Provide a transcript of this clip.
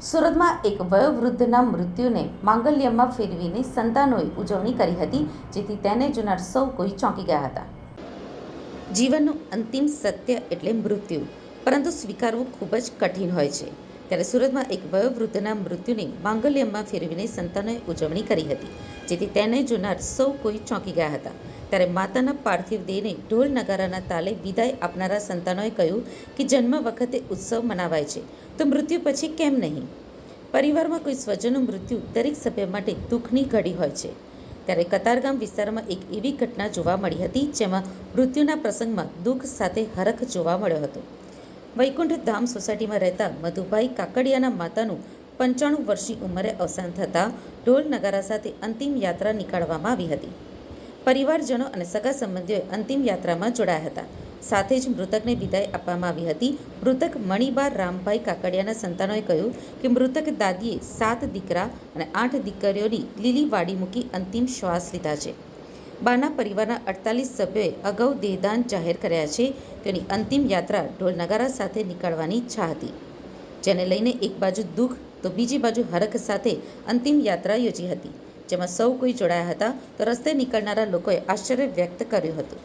સુરતમાં એક વયોવૃદ્ધના મૃત્યુને માંગલ્યમાં ફેરવીને સંતાનોએ ઉજવણી કરી હતી, જેથી તેને જોનાર સૌ કોઈ ચોંકી ગયા હતા. જીવનનું અંતિમ સત્ય એટલે મૃત્યુ. પરંતુ સ્વીકારવું ખૂબ જ કઠિન હોય છે. ત્યારે સુરતમાં એક વયોવૃદ્ધના મૃત્યુને માંગલ્યમાં ફેરવીને સંતાનોએ ઉજવણી કરી હતી, જેથી તેને જોનાર સૌ કોઈ ચોંકી ગયા હતા. ત્યારે માતાના પાર્થિવ દેહને ઢોલ નગારાના તાલે વિદાય આપનારા સંતાનોએ કહ્યું કે જન્મ વખતે ઉત્સવ મનાવાય છે, તો મૃત્યુ પછી કેમ નહીં? પરિવારમાં કોઈ સ્વજનનું મૃત્યુ દરેક સભ્ય માટે દુઃખની ઘડી હોય છે. ત્યારે કતારગામ વિસ્તારમાં એક એવી ઘટના જોવા મળી હતી, જેમાં મૃત્યુના પ્રસંગમાં દુઃખ સાથે હરખ જોવા મળ્યો હતો. વૈકુંઠ ધામ સોસાયટીમાં રહેતા મધુભાઈ કાકડિયાના માતાનું પંચાણું વર્ષની ઉંમરે અવસાન થતાં ઢોલ નગારા સાથે અંતિમ યાત્રા નીકાળવામાં આવી હતી. પરિવારજનો અને સગા સંબંધીઓએ અંતિમ યાત્રામાં જોડાયા હતા. સાથે જ મૃતકને વિદાય આપવામાં આવી હતી. મૃતક મણિબા રામભાઈ કાકડિયાના સંતાનોએ કહ્યું કે મૃતક દાદીએ સાત દીકરા અને આઠ દીકરીઓની લીલી વાડી મૂકી અંતિમ શ્વાસ લીધા છે. બાના પરિવારના અડતાલીસ સભ્યોએ અગાઉ દેહદાન જાહેર કર્યા છે. તેની અંતિમ યાત્રા ઢોલ નગારા સાથે નીકળવાની ઈચ્છા હતી. જેને લઈને એક બાજુ દુઃખ તો બીજી બાજુ હરખ સાથે અંતિમ યાત્રા યોજી હતી. જેમાં સૌ કોઈ જોડાયા હતા તો રસ્તે નીકળનારા લોકોએ આશ્ચર્ય વ્યક્ત કર્યું હતું.